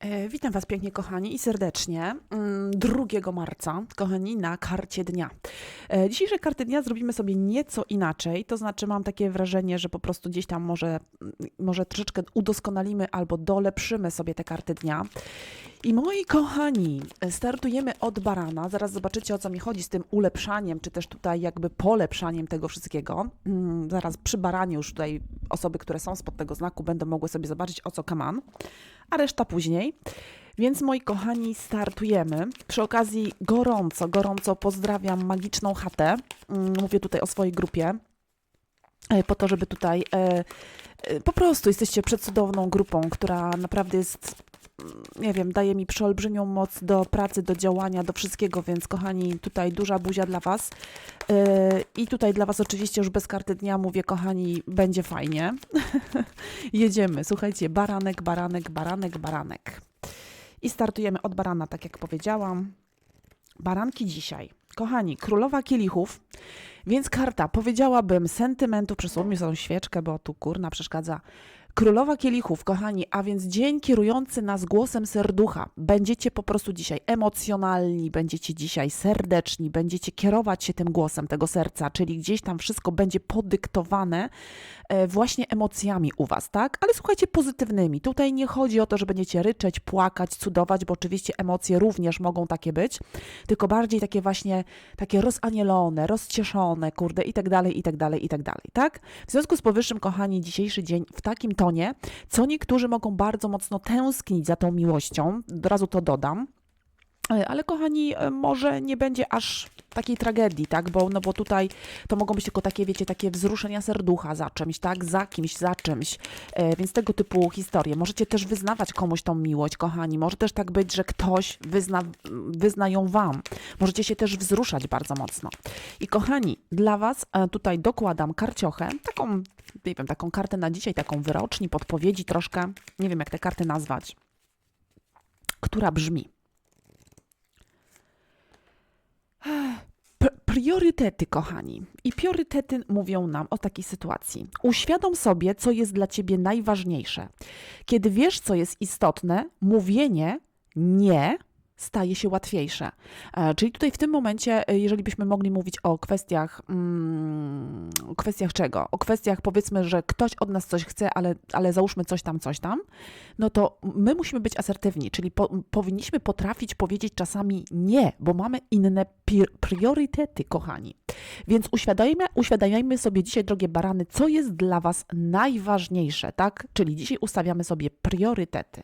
E, Witam Was pięknie, kochani, i serdecznie. Mm, 2 marca, kochani, na karcie dnia. E, Dzisiejsze karty dnia zrobimy sobie nieco inaczej, to znaczy mam takie wrażenie, że po prostu gdzieś tam może, mm, może troszeczkę udoskonalimy albo dolepszymy sobie te karty dnia. I moi kochani, startujemy od barana. Zaraz zobaczycie o co mi chodzi z tym ulepszaniem, czy też tutaj jakby polepszaniem tego wszystkiego. Mm, Zaraz przy baranie już tutaj osoby, które są spod tego znaku, będą mogły sobie zobaczyć o co kaman, a reszta później. Więc moi kochani, startujemy. Przy okazji gorąco, gorąco pozdrawiam magiczną chatę. Mm, Mówię tutaj o swojej grupie e, po to, żeby tutaj e, e, po prostu jesteście przecudowną grupą, która naprawdę jest, nie wiem, daje mi przeolbrzymią moc do pracy, do działania, do wszystkiego, więc kochani, tutaj duża buzia dla Was. E, I tutaj dla Was oczywiście już bez karty dnia mówię, kochani, będzie fajnie. Jedziemy, słuchajcie, baranek, baranek, baranek, baranek. I startujemy od barana, tak jak powiedziałam. Baranki dzisiaj. Kochani, królowa kielichów, więc karta, powiedziałabym, sentymentu, przysłownie sobie świeczkę, bo tu kurna przeszkadza. Królowa kielichów, kochani, a więc dzień kierujący nas głosem serducha. Będziecie po prostu dzisiaj emocjonalni, będziecie dzisiaj serdeczni, będziecie kierować się tym głosem tego serca, czyli gdzieś tam wszystko będzie podyktowane e, właśnie emocjami u Was, tak? Ale słuchajcie, pozytywnymi. Tutaj nie chodzi o to, że będziecie ryczeć, płakać, cudować, bo oczywiście emocje również mogą takie być, tylko bardziej takie właśnie, takie rozanielone, rozcieszone, kurde, i tak dalej, i tak dalej, i tak dalej, tak? W związku z powyższym, kochani, dzisiejszy dzień w takim tonie, co niektórzy mogą bardzo mocno tęsknić za tą miłością, od razu to dodam, ale kochani, e, może nie będzie aż takiej tragedii, tak? Bo, no bo tutaj to mogą być tylko takie, wiecie, takie wzruszenia serducha za czymś, tak? Za kimś, za czymś. E, więc tego typu historie. Możecie też wyznawać komuś tą miłość, kochani. Może też tak być, że ktoś wyzna, wyzna ją wam. Możecie się też wzruszać bardzo mocno. I kochani, dla was e, tutaj dokładam karciochę, taką, nie wiem, taką kartę na dzisiaj, taką wyroczni, podpowiedzi troszkę. Nie wiem, jak te karty nazwać. Która brzmi. Priorytety, kochani. I priorytety mówią nam o takiej sytuacji. Uświadom sobie, co jest dla ciebie najważniejsze. Kiedy wiesz, co jest istotne, mówienie nie staje się łatwiejsze. E, czyli tutaj w tym momencie, e, jeżeli byśmy mogli mówić o kwestiach, mm, o kwestiach czego? O kwestiach powiedzmy, że ktoś od nas coś chce, ale, ale załóżmy coś tam, coś tam, no to my musimy być asertywni, czyli po, powinniśmy potrafić powiedzieć czasami nie, bo mamy inne priorytety, kochani. Więc uświadamiajmy, uświadamiajmy sobie dzisiaj, drogie barany, co jest dla Was najważniejsze, tak? Czyli dzisiaj ustawiamy sobie priorytety.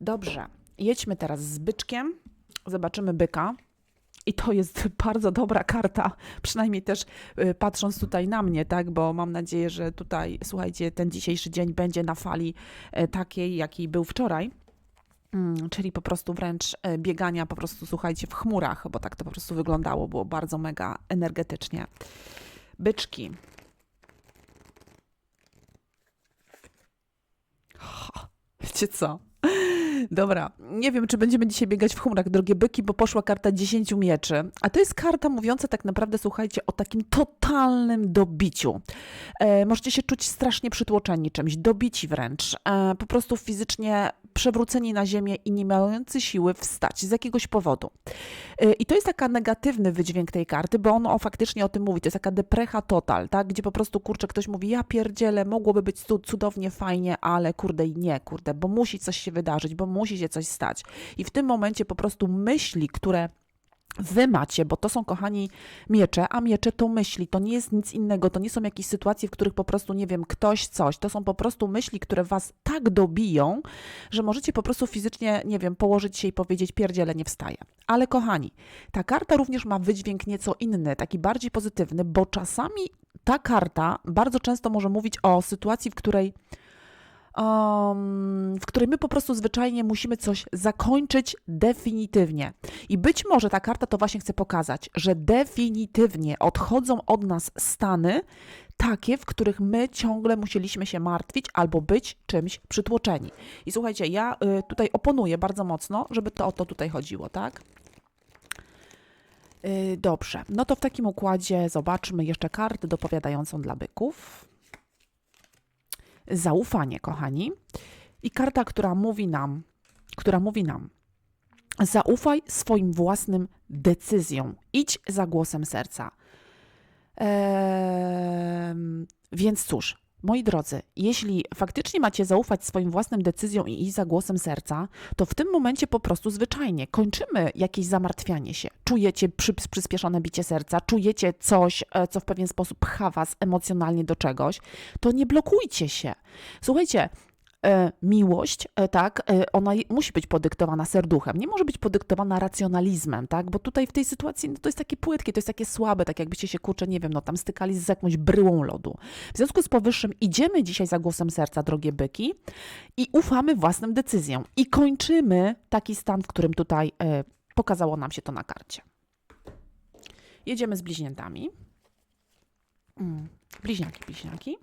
Dobrze, jedźmy teraz z byczkiem, zobaczymy byka. I to jest bardzo dobra karta, przynajmniej też y, patrząc tutaj na mnie, tak, bo mam nadzieję, że tutaj, słuchajcie, ten dzisiejszy dzień będzie na fali e, takiej, jakiej był wczoraj. Mm, czyli po prostu wręcz e, biegania po prostu, słuchajcie, w chmurach, bo tak to po prostu wyglądało, było bardzo mega energetycznie. Byczki. Wiecie co? Dobra, nie wiem, czy będziemy dzisiaj biegać w chmurach, drogie byki, bo poszła karta 10 mieczy. A to jest karta mówiąca tak naprawdę, słuchajcie, o takim totalnym dobiciu. E, możecie się czuć strasznie przytłoczeni czymś, dobici wręcz. E, po prostu fizycznie przewróceni na ziemię i nie mający siły wstać z jakiegoś powodu. E, I to jest taka negatywny wydźwięk tej karty, bo on faktycznie o tym mówi. To jest taka deprecha total, tak? Gdzie po prostu, kurczę, ktoś mówi, ja pierdzielę, mogłoby być cu- cudownie, fajnie, ale kurde i nie, kurde, bo musi coś się wydarzyć, bo musi się coś stać. I w tym momencie po prostu myśli, które Wy macie, bo to są, kochani, miecze, a miecze to myśli, to nie jest nic innego, to nie są jakieś sytuacje, w których po prostu, nie wiem, ktoś coś, to są po prostu myśli, które was tak dobiją, że możecie po prostu fizycznie, nie wiem, położyć się i powiedzieć, pierdziele, nie wstaje. Ale kochani, ta karta również ma wydźwięk nieco inny, taki bardziej pozytywny, bo czasami ta karta bardzo często może mówić o sytuacji, w której um, w której my po prostu zwyczajnie musimy coś zakończyć definitywnie. I być może ta karta to właśnie chce pokazać, że definitywnie odchodzą od nas stany takie, w których my ciągle musieliśmy się martwić albo być czymś przytłoczeni. I słuchajcie, ja y, tutaj oponuję bardzo mocno, żeby to o to tutaj chodziło, tak? Y, Dobrze, no to w takim układzie zobaczmy jeszcze kartę dopowiadającą dla byków zaufanie, kochani. I karta, która mówi nam która mówi nam: zaufaj swoim własnym decyzjom, idź za głosem serca. Eee, więc cóż, moi drodzy, jeśli faktycznie macie zaufać swoim własnym decyzjom i iść za głosem serca, to w tym momencie po prostu zwyczajnie kończymy jakieś zamartwianie się. Czujecie przy, przyspieszone bicie serca, czujecie coś, e, co w pewien sposób pcha was emocjonalnie do czegoś, to nie blokujcie się. Słuchajcie, miłość, e, tak, e, ona musi być podyktowana serduchem, nie może być podyktowana racjonalizmem, tak, bo tutaj w tej sytuacji no, to jest takie płytkie, to jest takie słabe, tak jakbyście się, kurczę, nie wiem, no tam stykali z jakąś bryłą lodu. W związku z powyższym idziemy dzisiaj za głosem serca, drogie byki, i ufamy własnym decyzjom i kończymy taki stan, w którym tutaj pokazało nam się to na karcie. Jedziemy z bliźniętami. Mm, bliźniaki, bliźniaki.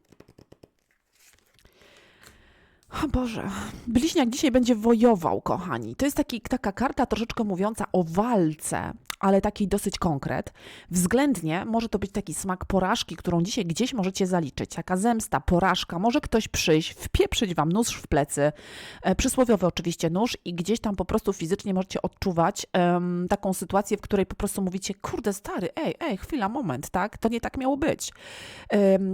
O Boże, bliźniak dzisiaj będzie wojował, kochani. To jest taki, taka karta troszeczkę mówiąca o walce, ale taki dosyć konkret. Względnie może to być taki smak porażki, którą dzisiaj gdzieś możecie zaliczyć. Taka zemsta, porażka, może ktoś przyjść, wpieprzyć wam nóż w plecy, e, przysłowiowy oczywiście nóż i gdzieś tam po prostu fizycznie możecie odczuwać taką sytuację, w której po prostu mówicie, kurde stary, ej, ej, chwila, moment, tak? To nie tak miało być.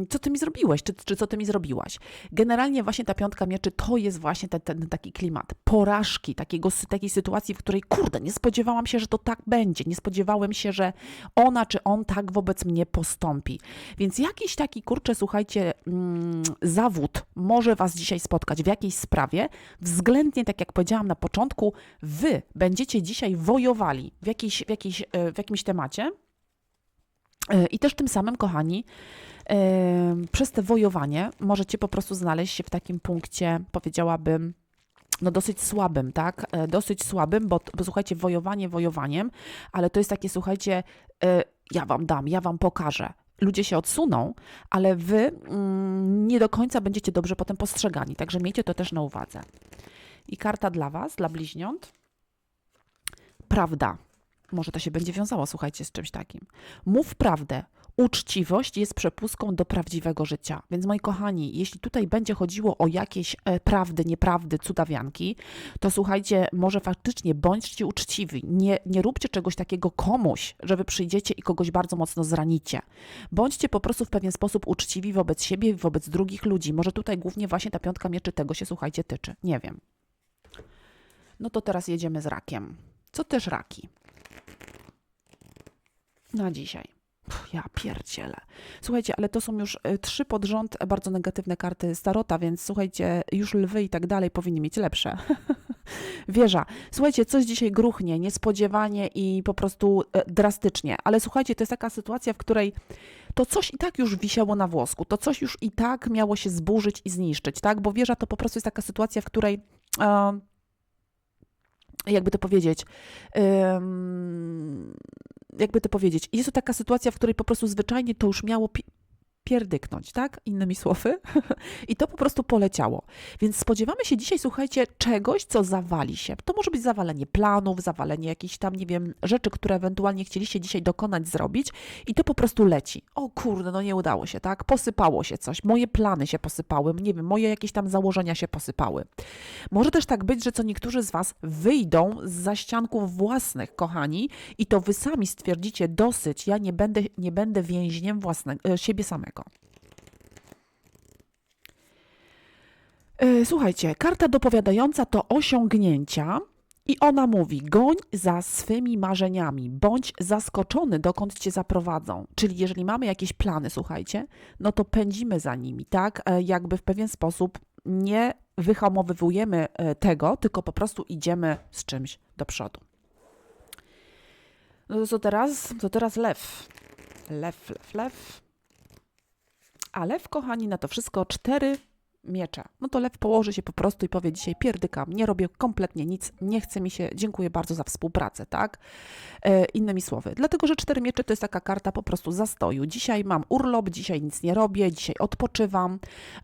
Co ty mi zrobiłeś, czy, czy co ty mi zrobiłaś? Generalnie właśnie ta piątka mieczy to jest właśnie ten, ten taki klimat porażki, takiego, takiej sytuacji, w której kurde, nie spodziewałam się, że to tak będzie, nie spodziewałem się, że ona czy on tak wobec mnie postąpi. Więc jakiś taki, kurczę, słuchajcie, mm, zawód może Was dzisiaj spotkać w jakiejś sprawie, względnie, tak jak powiedziałam na początku, Wy będziecie dzisiaj wojowali w, jakiejś, w, jakiejś, e, w jakimś temacie, e, i też tym samym, kochani, przez te wojowanie możecie po prostu znaleźć się w takim punkcie, powiedziałabym, no dosyć słabym, tak? E, dosyć słabym, bo, bo słuchajcie, wojowanie wojowaniem, ale to jest takie, słuchajcie, e, ja wam dam, ja wam pokażę. Ludzie się odsuną, ale wy mm, nie do końca będziecie dobrze potem postrzegani, także miejcie to też na uwadze. I karta dla was, dla bliźniąt. Prawda. Może to się będzie wiązało, słuchajcie, z czymś takim. Mów prawdę, uczciwość jest przepustką do prawdziwego życia. Więc moi kochani, jeśli tutaj będzie chodziło o jakieś e, prawdy, nieprawdy, cudawianki, to słuchajcie, może faktycznie bądźcie uczciwi. Nie, nie róbcie czegoś takiego komuś, że wy przyjdziecie i kogoś bardzo mocno zranicie. Bądźcie po prostu w pewien sposób uczciwi wobec siebie i wobec drugich ludzi. Może tutaj głównie właśnie ta piątka mieczy tego się, słuchajcie, tyczy. Nie wiem. No to teraz jedziemy z rakiem. Co też raki? Na dzisiaj. Ja pierdzielę. Słuchajcie, ale to są już e, trzy pod rząd bardzo negatywne karty Starota, więc słuchajcie, już lwy i tak dalej powinni mieć lepsze. Wieża. Słuchajcie, coś dzisiaj gruchnie, niespodziewanie i po prostu e, drastycznie, ale słuchajcie, to jest taka sytuacja, w której to coś i tak już wisiało na włosku, to coś już i tak miało się zburzyć i zniszczyć, tak? Bo wieża to po prostu jest taka sytuacja, w której. E, jakby to powiedzieć, jakby to powiedzieć, jest to taka sytuacja, w której po prostu zwyczajnie to już miało pierdyknąć, tak? Innymi słowy. I to po prostu poleciało. Więc spodziewamy się dzisiaj, słuchajcie, czegoś, co zawali się. To może być zawalenie planów, zawalenie jakichś tam, nie wiem, rzeczy, które ewentualnie chcieliście dzisiaj dokonać, zrobić i to po prostu leci. O kurde, no nie udało się, tak? Posypało się coś. Moje plany się posypały, nie wiem, moje jakieś tam założenia się posypały. Może też tak być, że co niektórzy z Was wyjdą z zaścianków własnych, kochani, i to Wy sami stwierdzicie dosyć, ja nie będę, nie będę więźniem własnego, e, siebie samego. E, słuchajcie, karta dopowiadająca to osiągnięcia. I ona mówi: goń za swymi marzeniami, bądź zaskoczony, dokąd cię zaprowadzą. Czyli jeżeli mamy jakieś plany, słuchajcie, no to pędzimy za nimi, tak? E, jakby w pewien sposób nie wyhamowywujemy e, tego, tylko po prostu idziemy z czymś do przodu. No to co teraz? To teraz lew. Lew, lew, lew. A lew, kochani, na to wszystko cztery miecze. No to lew położy się po prostu i powie dzisiaj pierdykam, nie robię kompletnie nic, nie chce mi się, dziękuję bardzo za współpracę, tak? E, innymi słowy, dlatego, że cztery miecze to jest taka karta po prostu zastoju. Dzisiaj mam urlop, dzisiaj nic nie robię, dzisiaj odpoczywam,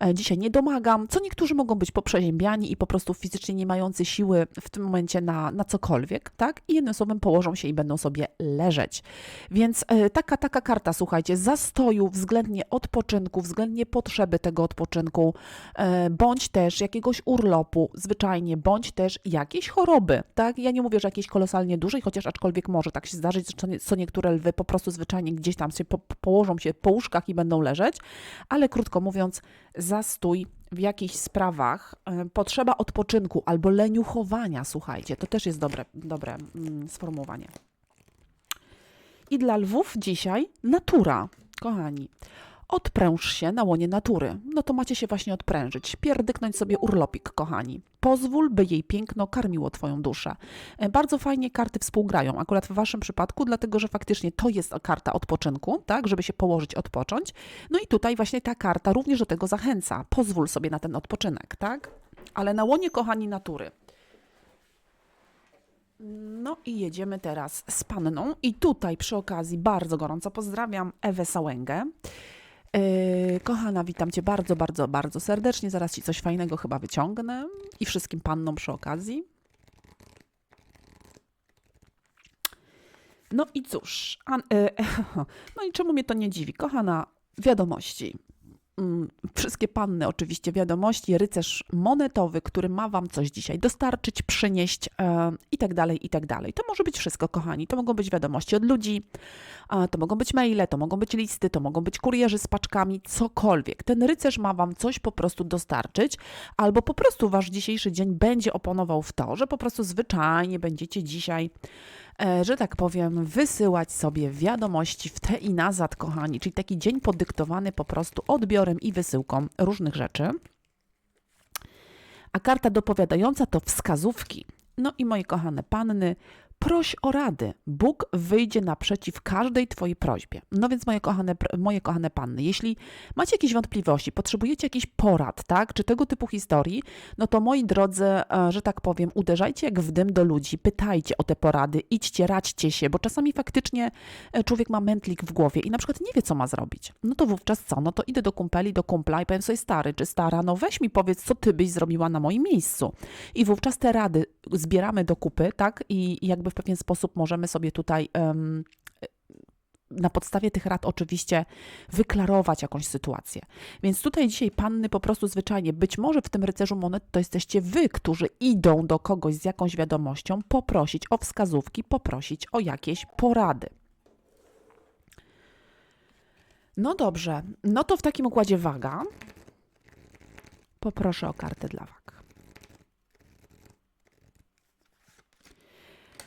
e, dzisiaj nie domagam, co niektórzy mogą być poprzeziębiani i po prostu fizycznie nie mający siły w tym momencie na, na cokolwiek, tak? I jednym słowem położą się i będą sobie leżeć. Więc e, taka, taka karta, słuchajcie, zastoju względnie odpoczynku, względnie potrzeby tego odpoczynku, bądź też jakiegoś urlopu zwyczajnie, bądź też jakiejś choroby, tak? Ja nie mówię, że jakiejś kolosalnie dużej, chociaż aczkolwiek może tak się zdarzyć, że co niektóre lwy po prostu zwyczajnie gdzieś tam się po, położą się po łóżkach i będą leżeć, ale krótko mówiąc, zastój w jakichś sprawach, e, potrzeba odpoczynku albo leniuchowania, słuchajcie, to też jest dobre, dobre mm, sformułowanie. I dla lwów dzisiaj natura, kochani. Odpręż się na łonie natury. No to macie się właśnie odprężyć. Pierdyknąć sobie urlopik, kochani. Pozwól, by jej piękno karmiło twoją duszę. E, Bardzo fajnie karty współgrają, akurat w waszym przypadku, dlatego że faktycznie to jest karta odpoczynku, tak, żeby się położyć, odpocząć. No i tutaj właśnie ta karta również do tego zachęca. Pozwól sobie na ten odpoczynek, tak? Ale na łonie, kochani, natury. No i jedziemy teraz z panną. I tutaj przy okazji bardzo gorąco pozdrawiam Ewę Sałęgę. Yy, kochana, witam Cię bardzo, bardzo, bardzo serdecznie. Zaraz Ci coś fajnego chyba wyciągnę. I wszystkim pannom przy okazji. No i cóż, an, yy, no i czemu mnie to nie dziwi? Kochana, wiadomości. Mm, Wszystkie panny, oczywiście, wiadomości, rycerz monetowy, który ma Wam coś dzisiaj dostarczyć, przynieść e, i tak dalej, i tak dalej. To może być wszystko, kochani. To mogą być wiadomości od ludzi, to mogą być maile, to mogą być listy, to mogą być kurierzy z paczkami, cokolwiek. Ten rycerz ma Wam coś po prostu dostarczyć, albo po prostu Wasz dzisiejszy dzień będzie oponował w to, że po prostu zwyczajnie będziecie dzisiaj że tak powiem, wysyłać sobie wiadomości w te i nazad, kochani, czyli taki dzień podyktowany po prostu odbiorem i wysyłką różnych rzeczy. A karta dopowiadająca to wskazówki. No i moje kochane panny, proś o rady. Bóg wyjdzie naprzeciw każdej Twojej prośbie. No więc moje kochane, moje kochane panny, jeśli macie jakieś wątpliwości, potrzebujecie jakichś porad, tak, czy tego typu historii, no to moi drodzy, e, że tak powiem, uderzajcie jak w dym do ludzi, pytajcie o te porady, idźcie, radźcie się, bo czasami faktycznie e, człowiek ma mętlik w głowie i na przykład nie wie, co ma zrobić. No to wówczas co? No to idę do kumpeli, do kumpla i powiem sobie, stary czy stara, no weź mi powiedz, co ty byś zrobiła na moim miejscu. I wówczas te rady zbieramy do kupy, tak, i jakby w pewien sposób możemy sobie tutaj na podstawie tych rad oczywiście wyklarować jakąś sytuację. Więc tutaj dzisiaj panny po prostu zwyczajnie, być może w tym rycerzu monet to jesteście wy, którzy idą do kogoś z jakąś wiadomością, poprosić o wskazówki, poprosić o jakieś porady. No dobrze, no to w takim układzie waga. Poproszę o kartę dla wag.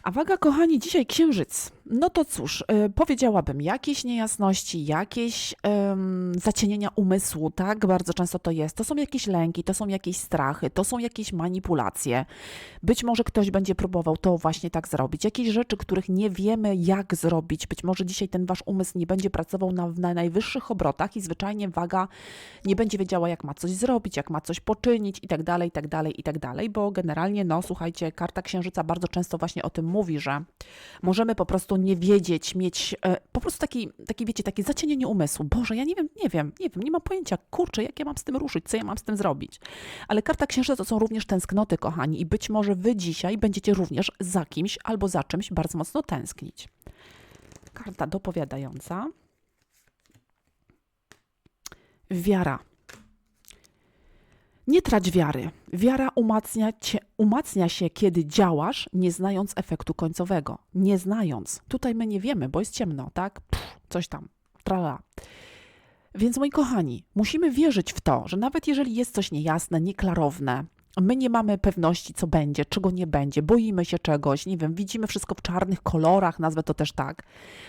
A waga, kochani, dzisiaj księżyc. No to cóż, y, powiedziałabym, jakieś niejasności, jakieś em, zacienienia umysłu, tak? Bardzo często to jest. To są jakieś lęki, to są jakieś strachy, to są jakieś manipulacje. Być może ktoś będzie próbował to właśnie tak zrobić. Jakieś rzeczy, których nie wiemy, jak zrobić. Być może dzisiaj ten wasz umysł nie będzie pracował na, na najwyższych obrotach i zwyczajnie waga nie będzie wiedziała, jak ma coś zrobić, jak ma coś poczynić i tak dalej, i tak dalej, i tak dalej, bo generalnie, no słuchajcie, karta księżyca bardzo często właśnie o tym mówi, że możemy po prostu nie wiedzieć, mieć e, po prostu taki, taki, wiecie, takie zacienienie umysłu. Boże, ja nie wiem, nie wiem, nie wiem, nie mam pojęcia, kurczę, jak ja mam z tym ruszyć, co ja mam z tym zrobić. Ale karta księżyca to są również tęsknoty, kochani, i być może wy dzisiaj będziecie również za kimś albo za czymś bardzo mocno tęsknić. Karta dopowiadająca. Wiara. Nie trać wiary. Wiara umacnia, cię, umacnia się, kiedy działasz, nie znając efektu końcowego. Nie znając. Tutaj my nie wiemy, bo jest ciemno, tak? Pff, coś tam. Trala. Więc moi kochani, musimy wierzyć w to, że nawet jeżeli jest coś niejasne, nieklarowne, my nie mamy pewności, co będzie, czego nie będzie, boimy się czegoś, nie wiem, widzimy wszystko w czarnych kolorach, nazwę to też tak,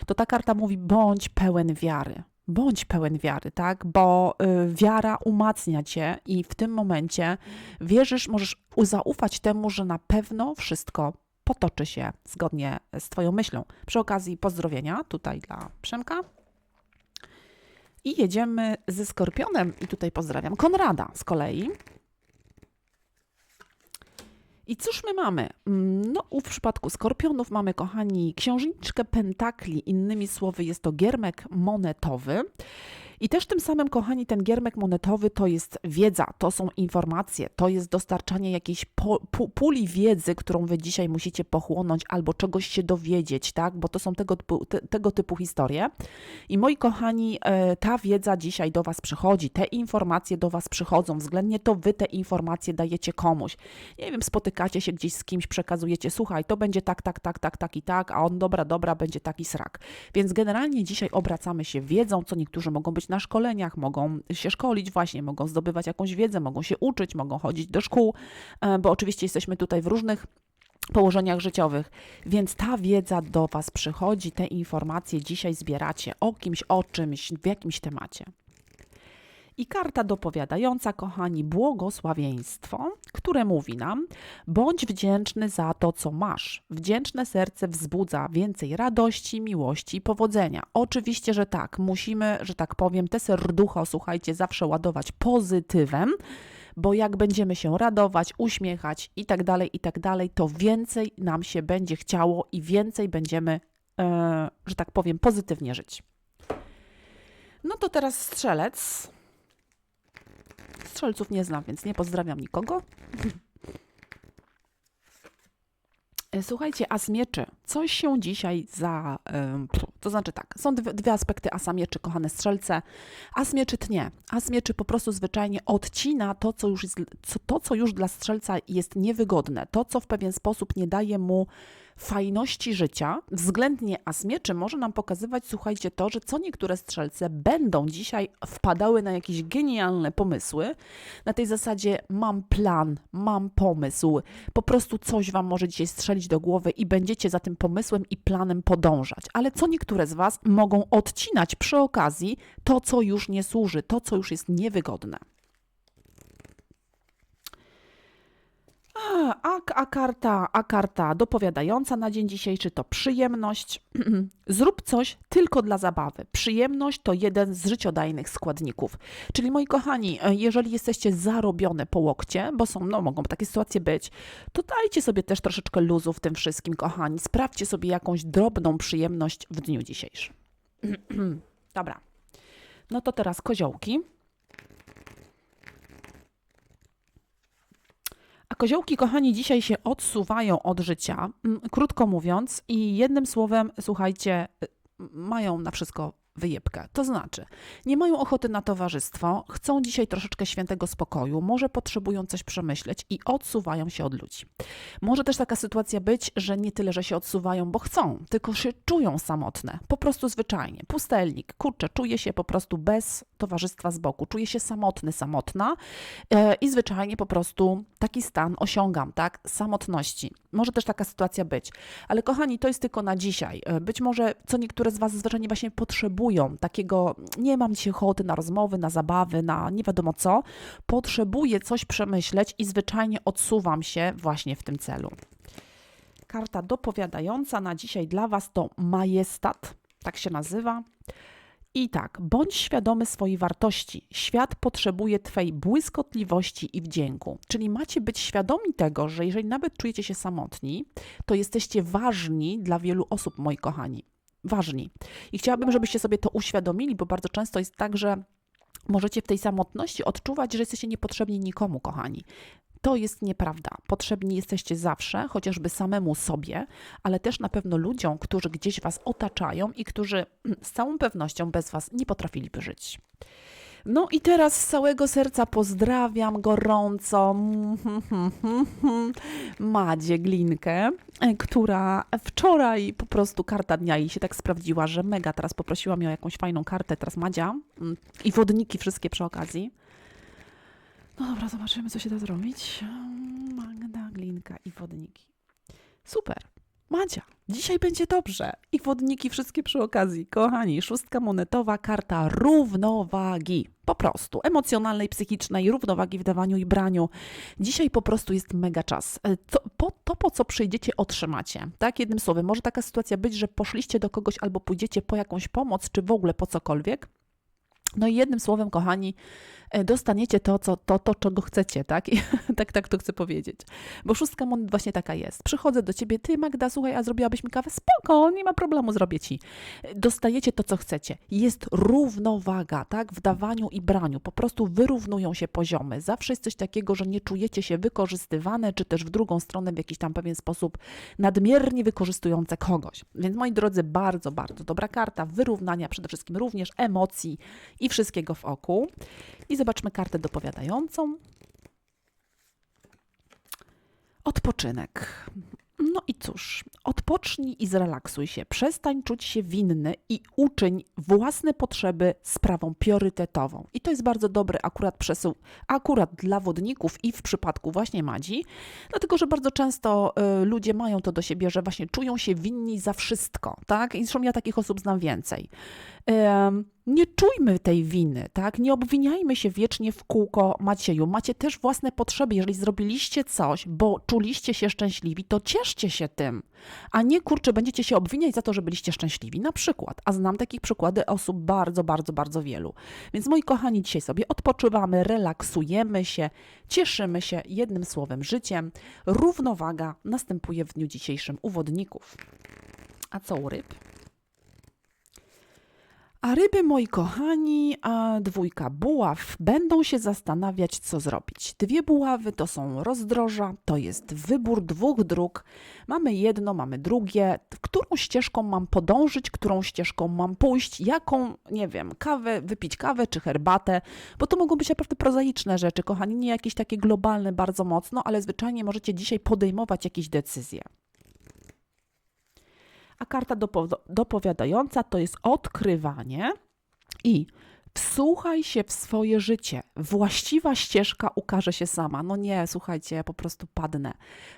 to ta karta mówi: bądź pełen wiary. Bądź pełen wiary, tak? Bo y, wiara umacnia cię i w tym momencie wierzysz, możesz zaufać temu, że na pewno wszystko potoczy się zgodnie z Twoją myślą. Przy okazji pozdrowienia tutaj dla Przemka. I jedziemy ze Skorpionem i tutaj pozdrawiam Konrada z kolei. I cóż my mamy? Mm, No, w przypadku skorpionów mamy, kochani, księżniczkę pentakli, innymi słowy jest to giermek monetowy. I też tym samym, kochani, ten giermek monetowy to jest wiedza, to są informacje, to jest dostarczanie jakiejś po, pu, puli wiedzy, którą wy dzisiaj musicie pochłonąć albo czegoś się dowiedzieć, tak? Bo to są tego te, tego typu historie. I moi kochani, e, ta wiedza dzisiaj do was przychodzi, te informacje do was przychodzą, względnie to wy te informacje dajecie komuś. Nie wiem, spotykacie się gdzieś z kimś, przekazujecie, słuchaj, to będzie tak, tak, tak, tak, tak i tak, a on dobra, dobra, będzie taki srak. Więc generalnie dzisiaj obracamy się wiedzą, co niektórzy mogą być na szkoleniach, mogą się szkolić właśnie, mogą zdobywać jakąś wiedzę, mogą się uczyć, mogą chodzić do szkół, e, bo oczywiście jesteśmy tutaj w różnych położeniach życiowych, więc ta wiedza do Was przychodzi, te informacje dzisiaj zbieracie o kimś, o czymś, w jakimś temacie. I karta dopowiadająca, kochani, błogosławieństwo, które mówi nam: bądź wdzięczny za to, co masz. Wdzięczne serce wzbudza więcej radości, miłości i powodzenia. Oczywiście, że tak, musimy, że tak powiem, te serducho, słuchajcie, zawsze ładować pozytywem bo jak będziemy się radować, uśmiechać i tak dalej, i tak dalej, to więcej nam się będzie chciało i więcej będziemy, e, że tak powiem, pozytywnie żyć. No to teraz strzelec. Strzelców nie znam, więc nie pozdrawiam nikogo. E, Słuchajcie, as mieczy. Coś się dzisiaj za. to znaczy tak, są dwie, aspekty asa mieczy, kochane strzelce. As mieczy tnie. As mieczy po prostu zwyczajnie odcina to co, już jest, to, co już dla strzelca jest niewygodne. To, co w pewien sposób nie daje mu fajności życia. Względnie as mieczy może nam pokazywać, słuchajcie, to, że co niektóre strzelce będą dzisiaj wpadały na jakieś genialne pomysły. Na tej zasadzie mam plan, mam pomysł. Po prostu coś wam może dzisiaj strzelić do głowy i będziecie za tym pomysłem i planem podążać. Ale co niektóre z was mogą odcinać przy okazji to, co już nie służy, to, co już jest niewygodne. A, a, karta, a karta dopowiadająca na dzień dzisiejszy to przyjemność. Zrób coś tylko dla zabawy. Przyjemność to jeden z życiodajnych składników. Czyli moi kochani, e, jeżeli jesteście zarobione po łokcie, bo są, no mogą takie sytuacje być, to dajcie sobie też troszeczkę luzu w tym wszystkim, kochani. Sprawdźcie sobie jakąś drobną przyjemność w dniu dzisiejszym. Dobra. No to teraz koziołki. Koziołki, kochani, dzisiaj się odsuwają od życia, mm, krótko mówiąc, i jednym słowem, słuchajcie, y, mają na wszystko wyjebkę. To znaczy, nie mają ochoty na towarzystwo, chcą dzisiaj troszeczkę świętego spokoju, może potrzebują coś przemyśleć i odsuwają się od ludzi. Może też taka sytuacja być, że nie tyle, że się odsuwają, bo chcą, tylko się czują samotne, po prostu zwyczajnie. Pustelnik, kurczę, czuje się po prostu bez towarzystwa z boku, czuje się samotny, samotna e, i zwyczajnie po prostu taki stan osiągam, tak, samotności. Może też taka sytuacja być. Ale kochani, to jest tylko na dzisiaj. E, Być może co niektóre z Was zwyczajnie właśnie potrzebują takiego, nie mam dzisiaj ochoty na rozmowy, na zabawy, na nie wiadomo co. Potrzebuję coś przemyśleć i zwyczajnie odsuwam się właśnie w tym celu. Karta dopowiadająca na dzisiaj dla Was to majestat, tak się nazywa. I tak, bądź świadomy swojej wartości. Świat potrzebuje Twojej błyskotliwości i wdzięku. Czyli macie być świadomi tego, że jeżeli nawet czujecie się samotni, to jesteście ważni dla wielu osób, moi kochani. Ważni. I chciałabym, żebyście sobie to uświadomili, bo bardzo często jest tak, że możecie w tej samotności odczuwać, że jesteście niepotrzebni nikomu, kochani. To jest nieprawda. Potrzebni jesteście zawsze, chociażby samemu sobie, ale też na pewno ludziom, którzy gdzieś Was otaczają i którzy z całą pewnością bez Was nie potrafiliby żyć. No i teraz z całego serca pozdrawiam gorąco Madzie Glinkę, e, która wczoraj po prostu karta dnia jej się tak sprawdziła, że mega teraz poprosiła mnie o jakąś fajną kartę, teraz Madzia mm, i wodniki wszystkie przy okazji. No dobra, zobaczymy, co się da zrobić. Magda, Glinka i wodniki. Super. Madzia, dzisiaj będzie dobrze. I wodniki wszystkie przy okazji. Kochani, szóstka monetowa, karta równowagi. Po prostu emocjonalnej, psychicznej, równowagi w dawaniu i braniu. Dzisiaj po prostu jest mega czas. E, To po, to, po co przyjdziecie, otrzymacie. Tak, jednym słowem, może taka sytuacja być, że poszliście do kogoś albo pójdziecie po jakąś pomoc, czy w ogóle po cokolwiek. No i jednym słowem, kochani, e, dostaniecie to, co, to, to czego chcecie, tak? I, tak, tak to chcę powiedzieć. Bo szóstka monet właśnie taka jest. Przychodzę do ciebie, ty Magda, słuchaj, a zrobiłabyś mi kawę? Spoko, nie ma problemu, zrobię ci. Dostajecie to, co chcecie. Jest równowaga, tak? W dawaniu i braniu. Po prostu wyrównują się poziomy. Zawsze jest coś takiego, że nie czujecie się wykorzystywane, czy też w drugą stronę w jakiś tam pewien sposób nadmiernie wykorzystujące kogoś. Więc moi drodzy, bardzo, bardzo dobra karta wyrównania, przede wszystkim również emocji i wszystkiego w oku. I zobaczmy kartę dopowiadającą. Odpoczynek. No i cóż, odpocznij i zrelaksuj się. Przestań czuć się winny i uczyń własne potrzeby sprawą priorytetową. I to jest bardzo dobry akurat przesył, akurat dla wodników i w przypadku właśnie Madzi, dlatego że bardzo często y, ludzie mają to do siebie, że właśnie czują się winni za wszystko, tak? I zresztą ja takich osób znam więcej. Nie czujmy tej winy, tak? Nie obwiniajmy się wiecznie w kółko Macieju. Macie też własne potrzeby. Jeżeli zrobiliście coś, bo czuliście się szczęśliwi, to cieszcie się tym. A nie kurczę, będziecie się obwiniać za to, że byliście szczęśliwi. Na przykład. A znam takich przykłady osób bardzo, bardzo, bardzo wielu. Więc moi kochani, dzisiaj sobie odpoczywamy, relaksujemy się, cieszymy się jednym słowem życiem. Równowaga następuje w dniu dzisiejszym u wodników. A co u ryb? A ryby, moi kochani, a dwójka buław będą się zastanawiać, co zrobić. Dwie buławy to są rozdroża, to jest wybór dwóch dróg. Mamy jedno, mamy drugie. Którą ścieżką mam podążyć, którą ścieżką mam pójść, jaką, nie wiem, kawę, wypić kawę czy herbatę, bo to mogą być naprawdę prozaiczne rzeczy, kochani, nie jakieś takie globalne bardzo mocno, ale zwyczajnie możecie dzisiaj podejmować jakieś decyzje. A karta dopo- dopowiadająca to jest odkrywanie i wsłuchaj się w swoje życie. Właściwa ścieżka ukaże się sama. No nie, słuchajcie, ja po prostu padnę.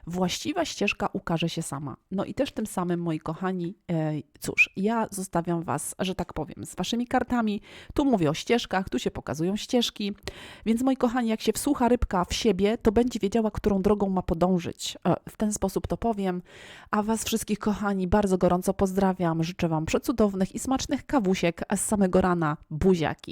Właściwa ścieżka ukaże się sama. No i też tym samym, moi kochani, e, cóż, ja zostawiam Was, że tak powiem, z Waszymi kartami. Tu mówię o ścieżkach, tu się pokazują ścieżki. Więc moi kochani, jak się wsłucha rybka w siebie, to będzie wiedziała, którą drogą ma podążyć. E, W ten sposób to powiem. A Was wszystkich, kochani, bardzo gorąco pozdrawiam. Życzę Wam przecudownych i smacznych kawusiek, z samego rana buziaki.